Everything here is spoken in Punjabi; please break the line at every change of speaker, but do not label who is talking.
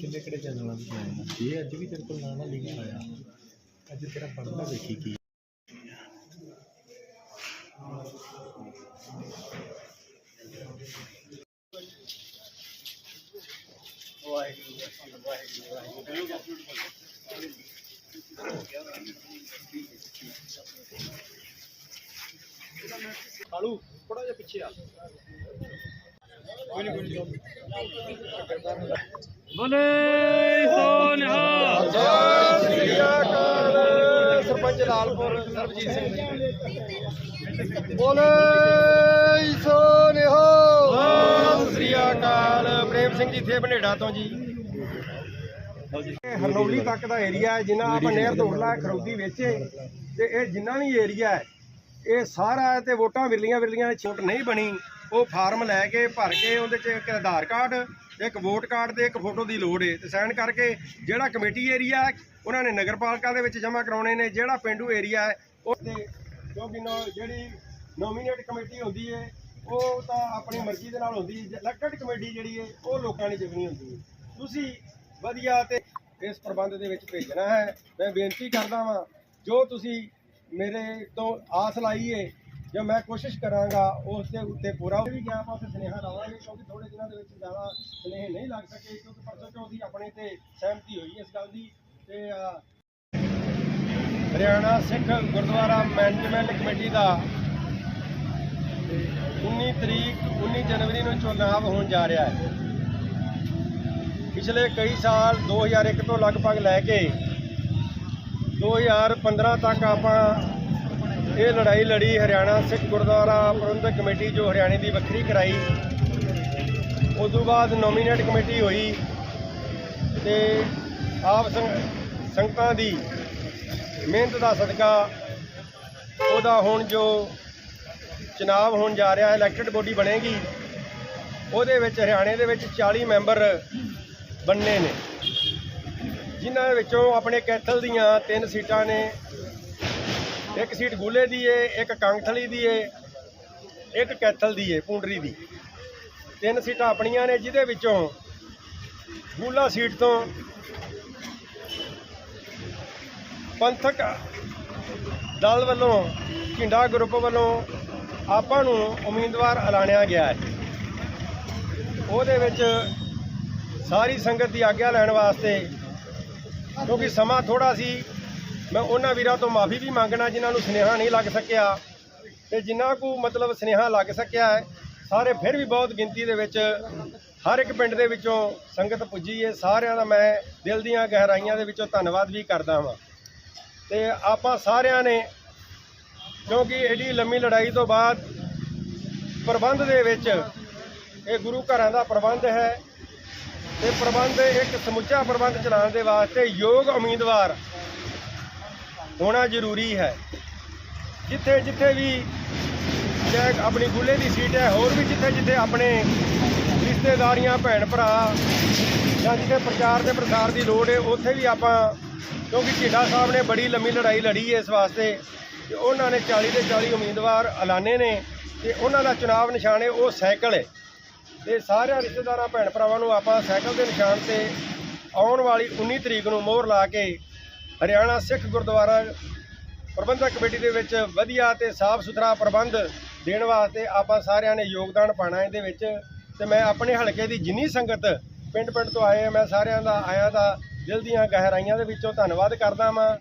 ਕਿੰਨੇ ਕਿਹੜੇ ਚੈਨਲਾਂ ਤੇ ਆਇਆ ਇਹ ਅੱਜ ਵੀ ਤੇਰੇ ਕੋਲ ਨਾਂ ਨਾ ਲਿਖਿਆ ਆਇਆ। ਅੱਜ ਤੇਰਾ ਪੜਦਾ ਵੇਖੀ ਕੀ
ਕਾਲੂ ਥੋੜਾ ਜਿਹਾ ਪਿੱਛੇ ਆ।
ਬੋਲੇ ਸੋ ਨਿਹਾਲ
ਸਰਪੰਚ ਲਾਲਪੁਰ ਸਰਬਜੀਤ ਸਿੰਘ। ਬੋਲੇ ਸਿੰਘ ਜੀ ਥੇ ਬਨੇੜਾ ਤੋਂ ਜੀ। ਹਰਨੌਲੀ ਤੱਕ ਦਾ ਏਰੀਆ ਹੈ, ਜਿੰਨਾ ਆਪਾਂ ਨਹਿਰ ਤੋਂ ਖਰੌਦੀ ਵਿੱਚ, ਤੇ ਇਹ ਜਿੰਨਾ ਵੀ ਏਰੀਆ ਹੈ, ਇਹ ਸਾਰਾ ਤੇ ਵੋਟਾਂ ਵਿਰਲੀਆਂ ਵਿਰਲੀਆਂ ਦੀ ਛੋਟ ਨਹੀਂ ਬਣੀ। ਉਹ ਫਾਰਮ ਲੈ ਕੇ ਭਰ ਕੇ ਉਹਦੇ 'ਚ ਇੱਕ ਆਧਾਰ ਕਾਰਡ, ਇੱਕ ਵੋਟ ਕਾਰਡ ਤੇ ਇੱਕ ਫੋਟੋ ਦੀ ਲੋੜ ਏ। ਤੇ ਸਾਈਨ ਕਰਕੇ ਜਿਹੜਾ ਕਮੇਟੀ ਏਰੀਆ ਉਹਨਾਂ ਨੇ ਨਗਰਪਾਲਿਕਾ ਦੇ ਵਿੱਚ ਜਮ੍ਹਾਂ ਕਰਾਉਣੇ ਨੇ। ਜਿਹੜਾ ਪਿੰਡੂ ਏਰੀਆ ਹੈ, ਉਹ ਤੇ ਕਿਉਂਕਿ ਜਿਹੜੀ ਨੋਮੀਨੇਟ ਕਮੇਟੀ ਹੁੰਦੀ ਹੈ ਉਹ ਤਾਂ ਆਪਣੀ ਮਰਜ਼ੀ ਦੇ ਨਾਲ ਹੁੰਦੀ ਹੈ। ਇਲੈਕਟਡ ਕਮੇਟੀ ਜਿਹੜੀ ਹੈ, ਉਹ ਲੋਕਾਂ ਨੇ ਚੁਣਨੀ ਹੁੰਦੀ ਹੈ। ਤੁਸੀਂ ਵਧੀਆ ਤੇ ਇਸ ਪ੍ਰਬੰਧ ਦੇ ਵਿੱਚ ਭੇਜਣਾ ਹੈ। ਮੈਂ ਬੇਨਤੀ ਕਰਦਾ ਵਾਂ, ਜੋ ਤੁਸੀਂ ਮੇਰੇ ਤੋਂ ਆਸ ਲਾਈ ਏ ਜੋ ਮੈਂ ਕੋਸ਼ਿਸ਼ ਕਰਾਂਗਾ, ਉਸ ਦੇ ਉੱਤੇ ਪੂਰਾ ਵੀ ਗਿਆ ਆਪਾਂ ਉੱਥੇ ਸੁਨੇਹਾ ਲਾਵਾਂਗੇ, ਕਿਉਂਕਿ ਥੋੜੇ ਦਿਨਾਂ ਦੇ ਵਿੱਚ ਜ਼ਿਆਦਾ ਸੁਨੇਹੇ ਨਹੀਂ ਲੱਗ ਸਕੇ, ਕਿਉਂਕਿ ਪਰਸੋਂ ਚੌਥੀ ਆਪਣੇ ਤੇ ਸਹਿਮਤੀ ਹੋਈ ਇਸ ਗੱਲ ਦੀ ਤੇ ਹਰਿਆਣਾ ਸਿੱਖ ਗੁਰਦੁਆਰਾ ਮੈਨੇਜਮੈਂਟ ਕਮੇਟੀ ਦਾ 19 ਤਰੀਕ 19 ਜਨਵਰੀ ਨੂੰ ਚੁਣਾਵ ਹੋਣ ਜਾ ਰਿਹਾ ਹੈ। ਪਿਛਲੇ ਕਈ ਸਾਲ 2001 ਤੋਂ ਲਗਭਗ ਲੈ ਕੇ 2015 ਤੱਕ ਆਪਾਂ ਇਹ ਲੜਾਈ ਲੜੀ, ਹਰਿਆਣਾ ਸਿੱਖ ਗੁਰਦੁਆਰਾ ਪ੍ਰਬੰਧਕ ਕਮੇਟੀ ਜੋ ਹਰਿਆਣੇ ਦੀ ਵੱਖਰੀ ਕਰਾਈ ਉਸ ਤੋਂ ਬਾਅਦ ਨੋਮੀਨੇਟ ਕਮੇਟੀ ਹੋਈ ਤੇ ਆਪ ਸੰਗ- ਸੰਗਤਾਂ ਦੀ ਮਿਹਨਤ ਦਾ ਸਦਕਾ ਉਹਦਾ ਹੁਣ ਜੋ ਚੁਣਾਵ ਹੋਣ ਜਾ ਰਿਹਾ ਹੈ ਇਲੈਕਟਡ ਬੋਡੀ ਬਣੇਗੀ। ਉਹਦੇ ਵਿੱਚ, ਹਰਿਆਣੇ ਦੇ ਵਿੱਚ 40 ਮੈਂਬਰ ਬਣਨੇ ਨੇ। ਜਿਨ੍ਹਾਂ ਵਿੱਚੋਂ ਆਪਣੇ ਕੈਥਲ ਦੀਆਂ ਤਿੰਨ ਸੀਟਾਂ ਨੇ। ਇੱਕ ਸੀਟ ਗੂਲੇ ਦੀ ਏ, ਇੱਕ ਕੰਗਥਲੀ ਦੀ ਏ, ਇੱਕ ਕੈਥਲ ਦੀ ਏ, ਪੂੰਡਰੀ ਦੀ। ਤਿੰਨ ਸੀਟਾਂ ਆਪਣੀਆਂ ਨੇ, ਜਿਹਦੇ ਵਿੱਚੋਂ ਗੂਲਾ ਸੀਟ ਤੋਂ ਪੰਥਕ ਦਲ ਵੱਲੋਂ, ਝਿੰਡਾ ਗਰੁੱਪ ਵੱਲੋਂ ਆਪਾਂ ਨੂੰ ਉਮੀਦਵਾਰ ਐਲਾਨਿਆ ਗਿਆ ਹੈ। ਉਹਦੇ ਵਿੱਚ ਸਾਰੀ ਸੰਗਤ ਦੀ ਆਗਿਆ ਲੈਣ ਵਾਸਤੇ, ਕਿਉਂਕਿ ਸਮਾਂ ਥੋੜਾ ਸੀ, ਮੈਂ ਉਹਨਾਂ ਵੀਰਾਂ ਤੋਂ ਮਾਫੀ ਵੀ ਮੰਗਣਾ, ਜਿਨ੍ਹਾਂ ਨੂੰ ਸੁਨੇਹਾ ਨਹੀਂ ਲੱਗ ਸਕਿਆ। ਤੇ ਜਿਨ੍ਹਾਂ ਕੋ ਮਤਲਬ ਸੁਨੇਹਾ ਲੱਗ ਸਕਿਆ ਹੈ, ਸਾਰੇ ਫਿਰ ਵੀ ਬਹੁਤ ਗਿਣਤੀ ਦੇ ਵਿੱਚ, ਹਰ ਇੱਕ ਪਿੰਡ ਦੇ ਵਿੱਚੋਂ ਸੰਗਤ ਪੁੱਜੀ ਹੈ। ਸਾਰਿਆਂ ਦਾ ਮੈਂ ਦਿਲ ਦੀਆਂ ਗਹਿਰਾਈਆਂ ਦੇ ਵਿੱਚੋਂ ਧੰਨਵਾਦ ਵੀ ਕਰਦਾ ਹਾਂ ਤੇ ਆਪਾਂ ਸਾਰਿਆਂ ਨੇ ਕਿਉਂਕਿ ਐਡੀ ਲੰਮੀ ਲੜਾਈ ਤੋਂ ਬਾਅਦ ਪ੍ਰਬੰਧ ਦੇ ਵਿੱਚ ਇਹ ਗੁਰੂ ਘਰਾਂ ਦਾ ਪ੍ਰਬੰਧ ਹੈ ਤੇ ਪ੍ਰਬੰਧ ਇੱਕ ਸਮੁੱਚਾ ਪ੍ਰਬੰਧ ਚਲਾਉਣ ਦੇ ਵਾਸਤੇ ਯੋਗ ਉਮੀਦਵਾਰ ਹੋਣਾ ਜ਼ਰੂਰੀ ਹੈ। ਜਿੱਥੇ ਜਿੱਥੇ ਵੀ ਚਾਹੇ ਆਪਣੀ ਗੁੱਲੇ ਦੀ ਸੀਟ ਹੈ, ਹੋਰ ਵੀ ਜਿੱਥੇ ਜਿੱਥੇ ਆਪਣੇ ਰਿਸ਼ਤੇਦਾਰੀਆਂ, ਭੈਣ ਭਰਾ ਜਾਂ ਜਿੱਥੇ ਪ੍ਰਚਾਰ ਤੇ ਪ੍ਰਸਾਰ ਦੀ ਲੋੜ ਹੈ, ਉੱਥੇ ਵੀ ਆਪਾਂ ਕਿਉਂਕਿ ਝੀਡਾ ਸਾਹਿਬ ਨੇ ਬੜੀ ਲੰਮੀ ਲੜਾਈ ਲੜੀ ਹੈ ਇਸ ਵਾਸਤੇ। ਕਿ ਉਹਨਾਂ ਨੇ 40 ਦੇ 40 ਉਮੀਦਵਾਰ ਐਲਾਨੇ ਨੇ ਤੇ ਉਹਨਾਂ ਦਾ ਚੁਣਾਵ ਨਿਸ਼ਾਨ ਹੈ, ਉਹ ਸਾਈਕਲ ਹੈ। ਤੇ ਸਾਰਿਆਂ ਰਿਸ਼ਤੇਦਾਰਾਂ ਭੈਣ ਭਰਾਵਾਂ ਨੂੰ ਆਪਾਂ ਸਾਈਕਲ ਦੇ ਨਿਸ਼ਾਨ ਤੇ ਆਉਣ ਵਾਲੀ 19 ਤਰੀਕ ਨੂੰ ਮੋਹਰ ਲਾ ਕੇ ਹਰਿਆਣਾ ਸਿੱਖ ਗੁਰਦੁਆਰਾ ਪ੍ਰਬੰਧਕ ਕਮੇਟੀ ਦੇ ਵਿੱਚ ਵਧੀਆ ਤੇ ਸਾਫ਼ ਸੁਥਰਾ ਪ੍ਰਬੰਧ ਦੇਣ ਵਾਸਤੇ ਆਪਾਂ ਸਾਰਿਆਂ ਨੇ ਯੋਗਦਾਨ ਪਾਣਾ ਇਹਦੇ ਵਿੱਚ। ਤੇ ਮੈਂ ਆਪਣੇ ਹਲਕੇ ਦੀ ਜਿੰਨੀ ਸੰਗਤ ਪਿੰਡ ਪਿੰਡ ਤੋਂ ਆਏ ਮੈਂ ਸਾਰਿਆਂ ਦਾ, ਆਇਆਂ ਦਾ ਦਿਲ ਦੀਆਂ ਗਹਿਰਾਈਆਂ ਦੇ ਵਿੱਚੋਂ ਧੰਨਵਾਦ ਕਰਦਾ ਹਾਂ